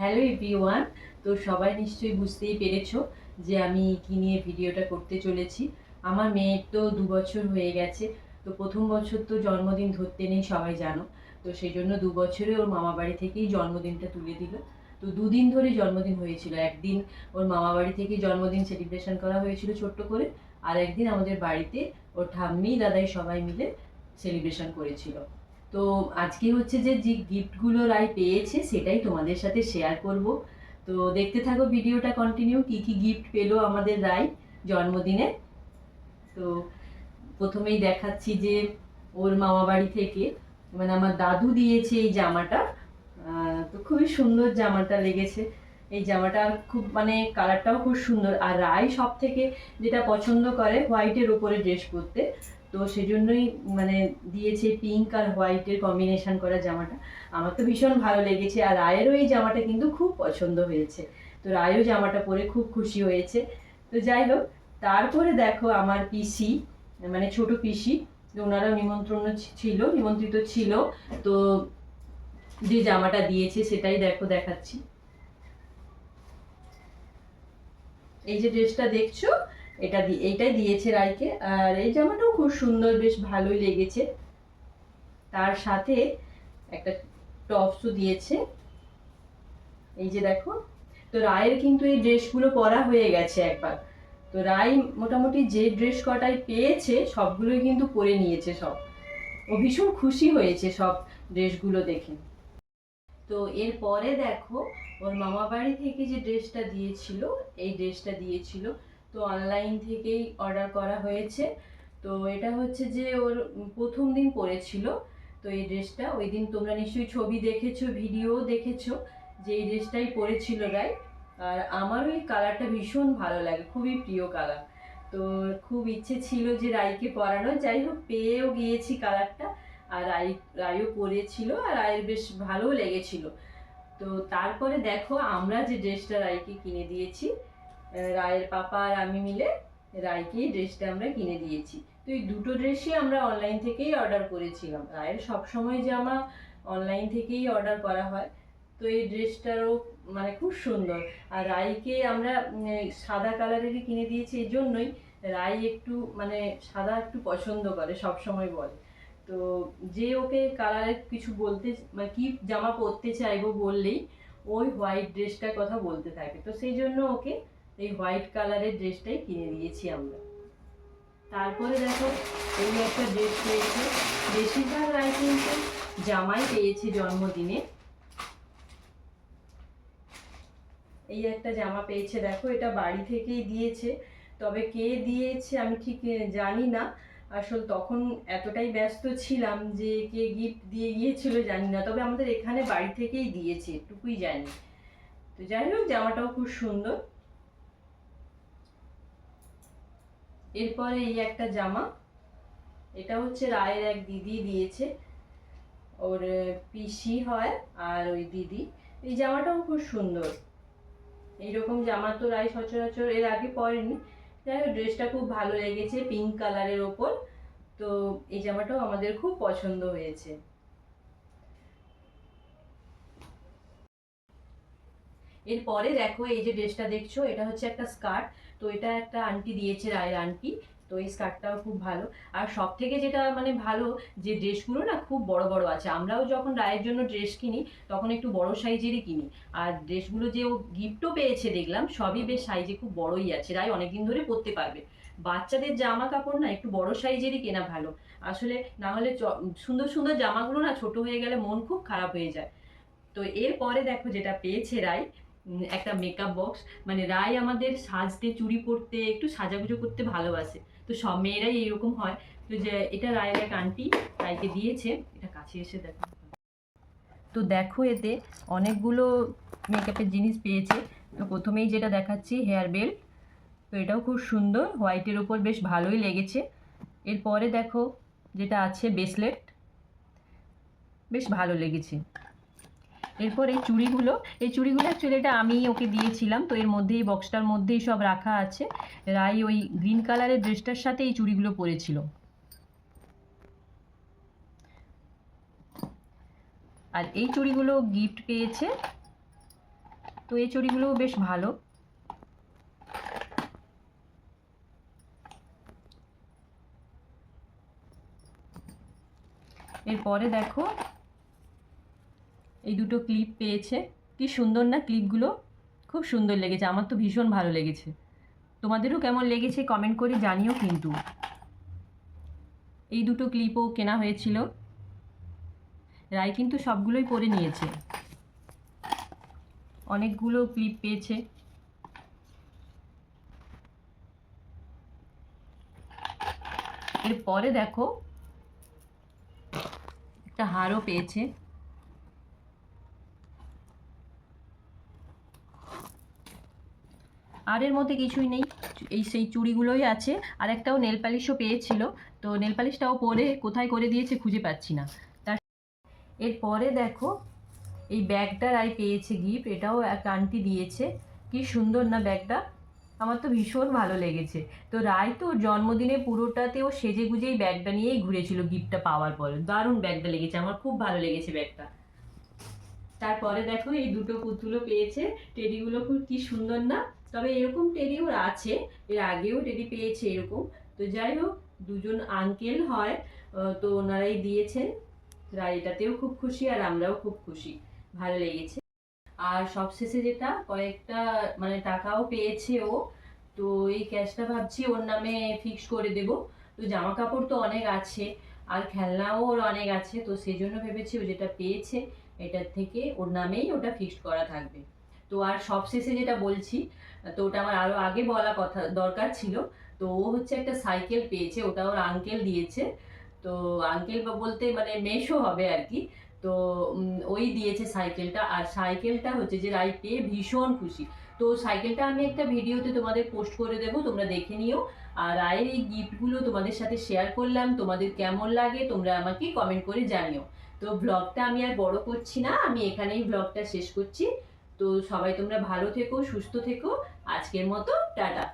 Hello everyone. তো সবাই নিশ্চয়ই বুঝতেই পেরেছ যে আমি কি নিয়ে ভিডিওটা করতে চলেছি। আমার মেয়ের তো দু বছর হয়ে গেছে। তো প্রথম বছর তো জন্মদিন ধরতে নেই, সবাই জানো। তো সেই জন্য দু বছরে ওর মামা বাড়ি থেকেই জন্মদিনটা তুলে দিল। তো দুদিন ধরে জন্মদিন হয়েছিল। একদিন ওর মামা বাড়ি থেকে জন্মদিন সেলিব্রেশন করা হয়েছিল ছোট্ট করে। আর একদিন আমাদের বাড়িতে ওর ঠাম্মি, দাদাই সবাই মিলে সেলিব্রেশন করেছিল। তো আজকে হচ্ছে যে যে গিফটগুলো রায় পেয়েছে সেটাই তোমাদের সাথে শেয়ার করব। তো দেখতে থাকো ভিডিওটা কন্টিনিউ কি কি গিফট পেল আমাদের রায় জন্মদিনে। তো প্রথমেই দেখাচ্ছি যে ওর মামা বাড়ি থেকে মানে আমার দাদু দিয়েছে এই জামাটা। তো খুবই সুন্দর জামাটা লেগেছে। এই জামাটা খুব মানে কালারটাও খুব সুন্দর। আর রায় সব থেকে যেটা পছন্দ করে হোয়াইটের উপরে ড্রেস পরতে তো সেজন্যই মানে দিয়েছে পিঙ্ক আর হোয়াইটের কম্বিনেশন করা জামাটা। আমার তো ভীষণ ভালো লেগেছে আর রায়েরও এই জামাটা কিন্তু খুব পছন্দ হয়েছে। তো রায়ও জামাটা পরে খুব খুশি হয়েছে। তো যাই হোক, তারপরে দেখো আমার পিসি মানে ছোট পিসি, তো ওনারাও নিমন্ত্রণ ছিল, নিমন্ত্রিত ছিল। তো যে জামাটা দিয়েছে সেটাই দেখো দেখাচ্ছি। এই যে ড্রেসটা দেখছ? এটা দি, এইটাই দিয়েছে রাইকে। আর এই জামাটাও খুব সুন্দর, বেশ ভালোই লেগেছে। তার সাথে একটা টপসও দিয়েছে। এই যে দেখো, তো রায়ের কিন্তু এই ড্রেসগুলো পরা হয়ে গেছে একবার। তো রাই মোটামুটি যে ড্রেস কটাই পেয়েছে, সবগুলোই কিন্তু পরে নিয়েছে সব। ও ভীষণ খুশি হয়েছে সব ড্রেসগুলো দেখে। তো এরপরে দেখো, ওর মামা বাড়ি থেকে যে ড্রেসটা দিয়েছিল, এই ড্রেসটা দিয়েছিল তো অনলাইন থেকেই অর্ডার করা হয়েছে। তো এটা হচ্ছে যে ওর প্রথম দিন পরেছিল তো এই ড্রেসটা ওই দিন তোমরা নিশ্চয়ই ছবি দেখেছ ভিডিও দেখেছ যে এই ড্রেসটাই পরেছিল রাই আর আমারও এই কালারটা ভীষণ ভালো লাগে, খুবই প্রিয় কালার তো খুব ইচ্ছে ছিল যে রাইকে পরানো যাই হোক, পেয়েও গিয়েছি কালারটা আর রাই, রাইও পরেছিল আর রায়ের বেশ ভালোও লেগেছিল। তো তারপরে দেখো আমরা যে ড্রেসটা রাইকে কিনে দিয়েছি রায়ের পাপা আর আমি মিলে রায়কে এই ড্রেসটা আমরা কিনে দিয়েছি। তো এই দুটো ড্রেসই আমরা অনলাইন থেকেই অর্ডার করেছিলাম। রায়ের সবসময় জামা অনলাইন থেকেই অর্ডার করা হয়, তো এই ড্রেসটারও মানে খুব সুন্দর। আর রাইকে আমরা সাদা কালারেরই কিনে দিয়েছি এই জন্যই রাই একটু মানে সাদা একটু পছন্দ করে সব সময় বলে। তো যে ওকে কালারের কিছু বলতে মানে কি জামা পরতে চাইব বললেই ওই হোয়াইট ড্রেসটার কথা বলতে থাকে। তো সেই জন্য ওকে এই হোয়াইট কালারের ড্রেসটাই কিনে দিয়েছি আমরা। তারপরে দেখো, এই একটা ড্রেস পেয়েছে। বেশিরভাগ কিন্তু জামাই পেয়েছে জন্মদিনে। এই একটা জামা পেয়েছে, দেখো, এটা বাড়ি থেকেই দিয়েছে। তবে কে দিয়েছে আমি ঠিক জানি না। আসল তখন এতটাই ব্যস্ত ছিলাম যে কে গিফট দিয়ে গিয়েছিল জানি না। তবে আমাদের এখানে বাড়ি থেকেই দিয়েছে, এটুকুই জানি। তো যাই হোক, জামাটাও খুব সুন্দর। এরপরে এই একটা জামা। এটা হচ্ছে রায়ের এক দিদি দিয়েছে। ওর পিসি হয় আর ওই দিদি। এই জামাটাও খুব সুন্দর। এইরকম জামা তো রায় সচরাচর এর আগে পরেনি যাই হোক ড্রেসটা খুব ভালো লেগেছে পিঙ্ক কালারের ওপর। তো এই জামাটাও আমাদের খুব পছন্দ হয়েছে। এরপরে দেখো এই যে ড্রেসটা দেখছ, এটা হচ্ছে একটা স্কার্ট তো এটা একটা আন্টি দিয়েছে রায়ের আন্টি তো এই স্কার্টটাও খুব ভালো। আর সব থেকে যেটা মানে ভালো, যে ড্রেসগুলো না খুব বড় বড় আছে। আমরাও যখন রায়ের জন্য ড্রেস কিনি, তখন একটু বড় সাইজেরই কিনি। আর ড্রেসগুলো যে ও গিফটও পেয়েছে দেখলাম, সবই বেশ সাইজে খুব বড়ই আছে। রায় অনেকদিন ধরে পরতে পারবে। বাচ্চাদের জামা কাপড় না একটু বড় সাইজেরই কেনা ভালো। আসলে না হলে সুন্দর সুন্দর জামাগুলো না ছোট হয়ে গেলে মন খুব খারাপ হয়ে যায়। তো এরপরে দেখো যেটা পেয়েছে রায় একটা মেকআপ বক্স মানে রায় আমাদের সাজতে, চুড়ি পরতে, একটু সাজাগুজো করতে ভালোবাসে। তো সব মেয়েরাই এইরকম হয়। তো যে এটা রায়ের এক আন্টি রায়কে দিয়েছে। এটা কাছে এসে দেখো। তো দেখো এতে অনেকগুলো মেকআপের জিনিস পেয়েছে। তো প্রথমেই যেটা দেখাচ্ছি হেয়ার বেল্ট তো এটাও খুব সুন্দর। হোয়াইটের ওপর বেশ ভালোই লেগেছে। এরপরে দেখো, যেটা আছে ব্রেসলেট বেশ ভালো লেগেছে। এরপর এই চুড়িগুলো এই চুড়িগুলো অ্যাকচুয়ালি এটা আমি ওকে দিয়েছিলাম, তো এর মধ্যেই বক্সটার মধ্যেই সব রাখা আছে। রাই ওই গ্রিন কালারের ড্রেসটার সাথে এই চুড়িগুলো পরেছিল। আর এই চুড়িগুলো গিফট পেয়েছে। তো এই চড়িগুলোও বেশ ভালো। এরপরে দেখো এই দুটো ক্লিপ পেয়েছে। কি সুন্দর না ক্লিপগুলো খুব সুন্দর লেগেছে। আমার তো ভীষণ ভালো লেগেছে। তোমাদেরও কেমন লেগেছে কমেন্ট করে জানিও কিন্তু। এই দুটো ক্লিপও কেনা হয়েছিল। রায় কিন্তু সবগুলোই পরে নিয়েছে। অনেকগুলো ক্লিপ পেয়েছে। এরপরে দেখো, একটা হারও পেয়েছে। আর এর মধ্যে কিছুই নেই। এই সেই চুড়িগুলোই আছে। আর একটাও নেল পালিশও পেয়েছিল। তো নেল পালিশটাও পরে কোথায় করে দিয়েছে খুঁজে পাচ্ছি না। তার এরপরে দেখো, এই ব্যাগটা রাই পেয়েছে গিফট এটাও এক আন্টি দিয়েছে। কি সুন্দর না ব্যাগটা। আমার তো ভীষণ ভালো লেগেছে। তো রায় তো জন্মদিনে পুরোটাতে ও সেজে গুজেই ব্যাগটা নিয়েই ঘুরেছিল গিফটটা পাওয়ার পরে। দারুণ ব্যাগটা লেগেছে। আমার খুব ভালো লেগেছে ব্যাগটা। তারপরে দেখো, এই দুটো পুতুলও পেয়েছে। টেডিগুলো খুব কি সুন্দর না। তবে এরকম টেডি ওর আছে, এর আগেও টেডি পেয়েছে এরকম। তো যাই হোক, দুজন আঙ্কেল হয় তো ওনারাই দিয়েছেন। আর এটাতেও খুব খুশি আর আমরাও খুব খুশি। ভালো লেগেছে। আর সবশেষে যেটা, কয়েকটা মানে টাকাও পেয়েছে ও। তো এই ক্যাশটা ভাবছি ওর নামে ফিক্স করে দেব। তো জামা কাপড় তো অনেক আছে, আর খেলনাও ওর অনেক আছে। তো সেই জন্য ভেবেছি ও যেটা পেয়েছে, এটার থেকে ওর নামেই ওটা ফিক্সড করা থাকবে। তো আর সবশেষে যেটা বলছি, তো ওটা আমার আরও আগে বলা কথা, দরকার ছিল। তো ও হচ্ছে একটা সাইকেল পেয়েছে, ওটা ওর আঙ্কেল দিয়েছে। তো আঙ্কেল বলতে মানে মেশো হবে আর কি। তো ওই দিয়েছে সাইকেলটা। আর সাইকেলটা হচ্ছে যে রাই পেয়ে ভীষণ খুশি। তো সাইকেলটা আমি একটা ভিডিওতে তোমাদের পোস্ট করে দেবো, তোমরা দেখে নিও। আর রায়ের এই গিফটগুলো তোমাদের সাথে শেয়ার করলাম, তোমাদের কেমন লাগে তোমরা আমাকে কমেন্ট করে জানিও। তো ব্লগটা আমি আর বড় করছি না, আমি এখানেই ব্লগটা শেষ করছি। তো সবাই তোমরা ভালো থেকো সুস্থ থেকো। আজকের মতো টাটা।